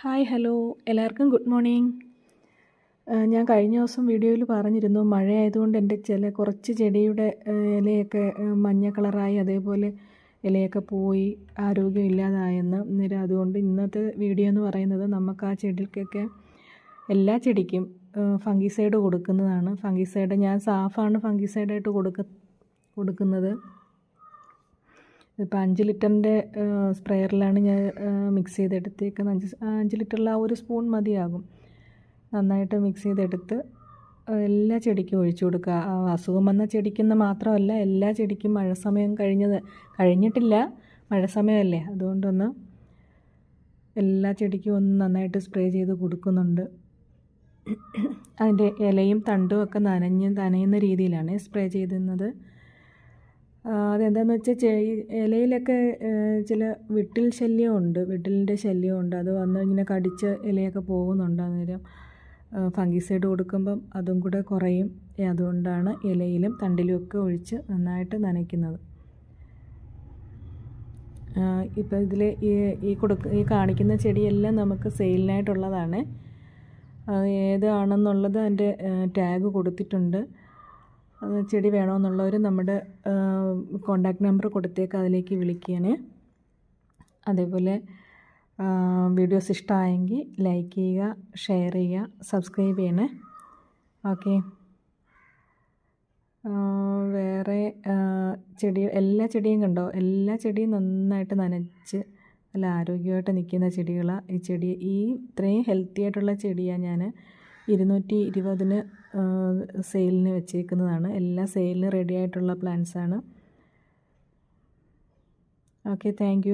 Hi hello. എല്ലാവർക്കും good morning. ഞാൻ കഴിഞ്ഞ ദിവസം വീഡിയോയിൽ പറഞ്ഞിരുന്നു മഴയായതുകൊണ്ട് എന്റെ ചില കുറച്ച് ചെടിയുടെ ഇലയൊക്കെ മഞ്ഞ കളറായി അതേപോലെ ഇലയൊക്കെ പോയി ആരോഗ്യം ഇല്ലാതായെന്ന് അന്നേരം അതുകൊണ്ട് ഇന്നത്തെ വീഡിയോ എന്ന് പറയുന്നത് നമുക്ക് ആ ചെടിക്കൊക്കെ എല്ലാ ചെടിക്കും ഫംഗിസൈഡ് കൊടുക്കുന്നതാണ്. ഫംഗിസൈഡ് ഞാൻ സാഫാണ് ഫംഗിസൈഡായിട്ട് കൊടുക്ക കൊടുക്കുന്നത്. ഇപ്പോൾ അഞ്ച് ലിറ്ററിന്റെ സ്പ്രെയറിലാണ് ഞാൻ മിക്സ് ചെയ്തെടുത്തേക്കുന്നത്. അഞ്ച് അഞ്ച് ലിറ്ററിൽ ആ ഒരു സ്പൂൺ മതിയാകും. നന്നായിട്ട് മിക്സ് ചെയ്തെടുത്ത് എല്ലാ ചെടിക്കും ഒഴിച്ചു കൊടുക്കുക. അസുഖം വന്ന ചെടിക്കെന്ന് മാത്രമല്ല എല്ലാ ചെടിക്കും മഴ സമയം കഴിഞ്ഞത് കഴിഞ്ഞിട്ടില്ല മഴ സമയമല്ലേ? അതുകൊണ്ടൊന്ന് എല്ലാ ചെടിക്കും ഒന്ന് നന്നായിട്ട് സ്പ്രേ ചെയ്ത് കൊടുക്കുന്നുണ്ട്. അതിന്റെ ഇലയും തണ്ടും ഒക്കെ നനഞ്ഞ് നനയുന്ന രീതിയിലാണ് സ്പ്രേ ചെയ്യുന്നത് അതെന്താണെന്ന് വെച്ചാൽ ഇലയിലൊക്കെ ചില വിട്ടിൽ ശല്യമുണ്ട്. വിട്ടിലിന്റെ ശല്യമുണ്ട്. അത് വന്ന് ഇങ്ങനെ കടിച്ച് ഇലയൊക്കെ പോകുന്നുണ്ട് അന്നേരം. ഫംഗിസൈഡ് കൊടുക്കുമ്പം അതും കൂടെ കുറയും. അതുകൊണ്ടാണ് ഇലയിലും തണ്ടിലും ഒക്കെ ഒഴിച്ച് നന്നായിട്ട് നനയ്ക്കുന്നത്. ഇപ്പോൾ ഇതിൽ ഈ ഈ കൊടുക്ക ഈ കാണിക്കുന്ന ചെടിയെല്ലാം നമുക്ക് സെയിലിനായിട്ടുള്ളതാണ്. ഏതാണെന്നുള്ളത് അതിന്റെ ടാഗ് കൊടുത്തിട്ടുണ്ട്. ചെടി വേണമെന്നുള്ളവർ നമ്മുടെ കോണ്ടാക്ട് നമ്പർ കൊടുത്തേക്ക് അതിലേക്ക് വിളിക്കാനേ അതേപോലെ വീഡിയോസ് ഇഷ്ടമായെങ്കിൽ ലൈക്ക് ചെയ്യുക ഷെയർ ചെയ്യുക സബ്സ്ക്രൈബ് ചെയ്യണേ. ഓക്കെ വേറെ ചെടി എല്ലാ ചെടിയും കണ്ടോ? എല്ലാ ചെടിയും നന്നായിട്ട് നനച്ച് നല്ല ആരോഗ്യമായിട്ട് നിൽക്കുന്ന ചെടികളാണ് ഈ ചെടി. ഈ ഇത്രയും ഹെൽത്തി ആയിട്ടുള്ള ചെടിയാണ് ഞാൻ ഇരുന്നൂറ്റി ഇരുപതിന് സെയിലിന് വെച്ചേക്കുന്നതാണ്. എല്ലാ സെയിലിന് റെഡി ആയിട്ടുള്ള പ്ലാന്റ്സാണ് ഓക്കെ താങ്ക്